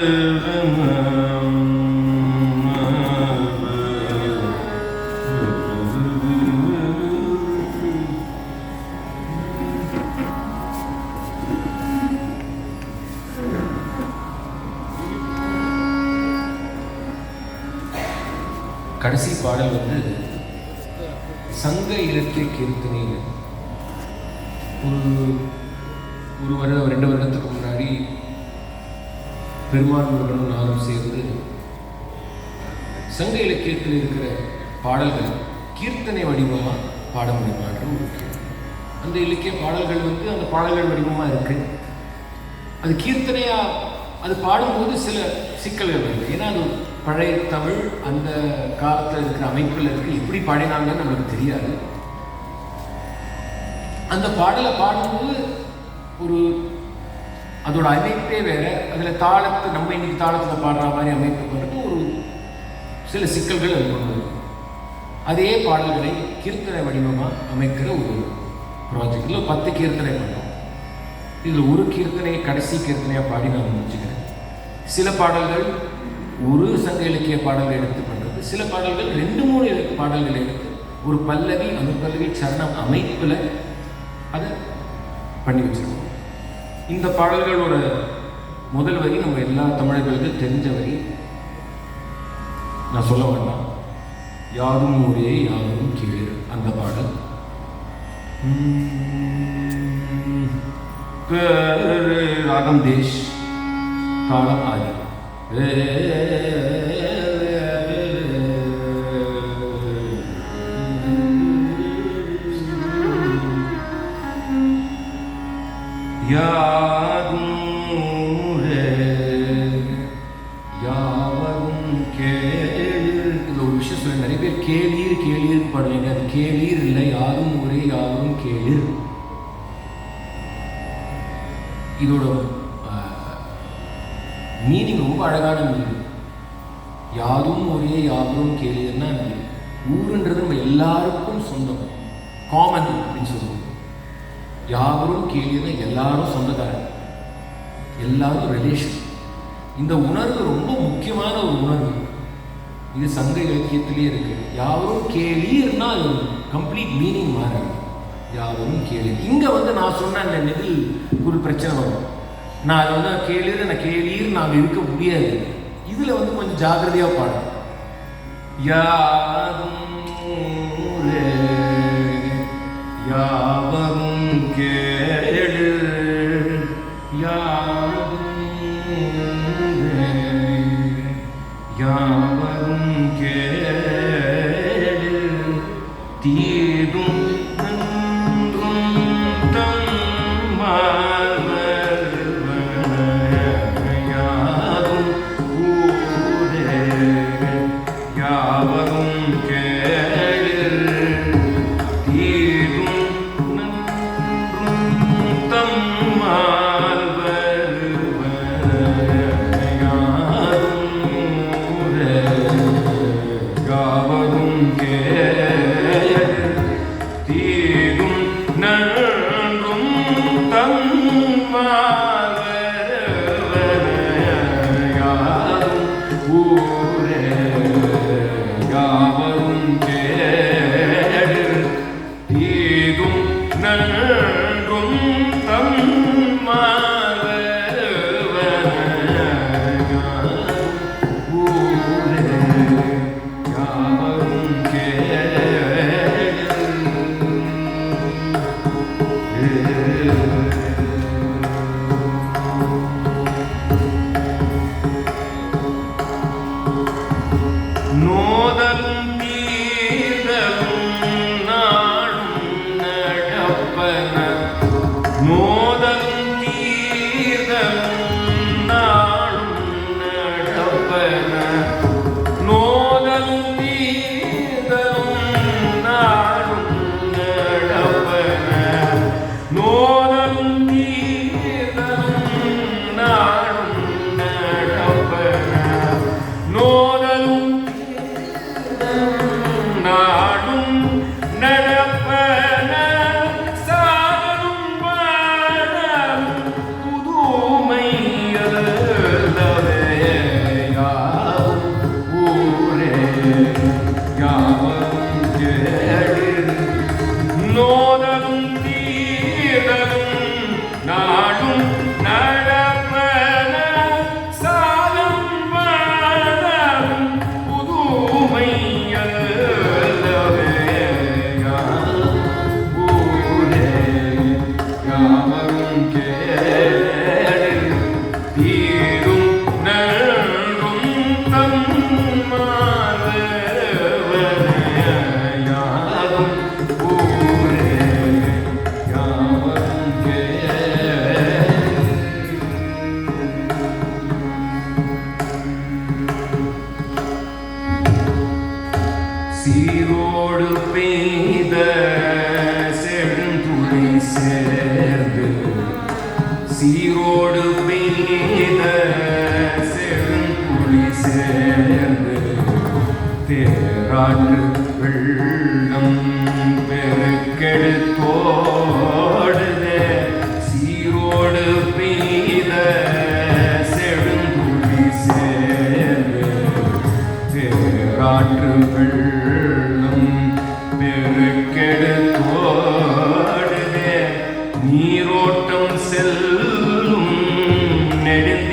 கடைசி பாடல் வந்து சங்க இலக்கிய கீர்த்தனையில் ஒரு ஒரு வருடம் ரெண்டு வருடத்துக்கு முன்னாடி பெருமாள் நானும் சேர்ந்து சங்க இலக்கியத்தில் இருக்கிற பாடல்கள் கீர்த்தனை வடிவமாக பாட முடியுமான்ற அந்த இலக்கிய பாடல்கள் வந்து அந்த பாடல்கள் வடிவமாக இருக்கு. அது கீர்த்தனையாக அது பாடும்போது சில சிக்கல்கள் வருது. ஏன்னா அது பழைய தமிழ் அந்த காலத்தில் இருக்கிற அமைப்பில் இருக்குது எப்படி பாடினாங்கன்னு நம்மளுக்கு தெரியாது. அந்த பாடலை பாடும்போது ஒரு அதோட அமைப்பே வேறு. அதில் தாளத்தை நம்ம இன்னைக்கு தாளத்தில் பாடுற மாதிரி அமைப்பு கொண்டு ஒரு சில சிக்கல்கள் அது கொண்டு வரும். அதே பாடல்களை கீர்த்தனை வடிவமாக அமைக்கிற ஒரு ப்ராஜெக்டில் பத்து கீர்த்தனை பண்ணோம். இதில் ஒரு கீர்த்தனையை கடைசி கீர்த்தனையாக பாடி நான் முடிச்சுக்கிறேன். சில பாடல்கள் ஒரு சங்க இலக்கிய பாடல்களை எடுத்து பண்ணுறது சில பாடல்கள் ரெண்டு மூணு இலக்கிய பாடல்கள் எடுத்து ஒரு பல்லவி அனுப்பல்லவி சரணம் அமைப்பில் அதை பண்ணி வச்சுருக்கோம். இந்த பாடல்களோட முதல் வரி நம்ம எல்லா தமிழர்களுக்கும் தெரிஞ்ச வரி. நான் சொல்ல வேண்டாம் யாரும் ஊரே யாரும் கீழே. அந்த பாடல். ராகம் தேஷ் தாளம் ஆதி. கேளீர் கேளீர் பாடுவீங்க. அது கேளீர் இல்லை. யாரும் ஒரே யாரும் கேளீர். இதோட மீனிங் ரொம்ப அழகான மீனிங் யாரும் ஒரே யாவரும் கேளீர்னா ஊருன்றது நம்ம எல்லாருக்கும் சொந்தம். காமன் அப்படின்னு சொல்லுவோம். யாவரும் கீழே எல்லாரும் சொந்தக்காரன் எல்லாரும் ரிலேஷன் இந்த உணர்வு ரொம்ப முக்கியமான ஒரு உணர்வு. இது சங்க இலக்கியத்திலே இருக்கு. யாவரும் கேளீர்னா அது கம்ப்ளீட் மீனிங் மாறுது. யாவரும் கேளீர் இங்க வந்து நான் சொன்ன அந்த நெதில் ஒரு பிரச்சனை வரும். நான் அதை வந்து கேளீர் நான் கேளீர் நாங்கள் இருக்க முடியாது. இதுல வந்து கொஞ்சம் ஜாக்கிரதையா பாடும் யாரும் யாவரும் யாவரும் செங்கோடு பெய்த செழுந்துளை சேர்ந்து சீரோடு பெய்த செழுந்துளை சேர்ந்து தேராண்டு வெள்ளம் பெருக்கெடுத்தோடுதே சீரோடு பெய்த செழுந்துளை சேர்ந்து தேராண்டு வெள்ளம் Amen.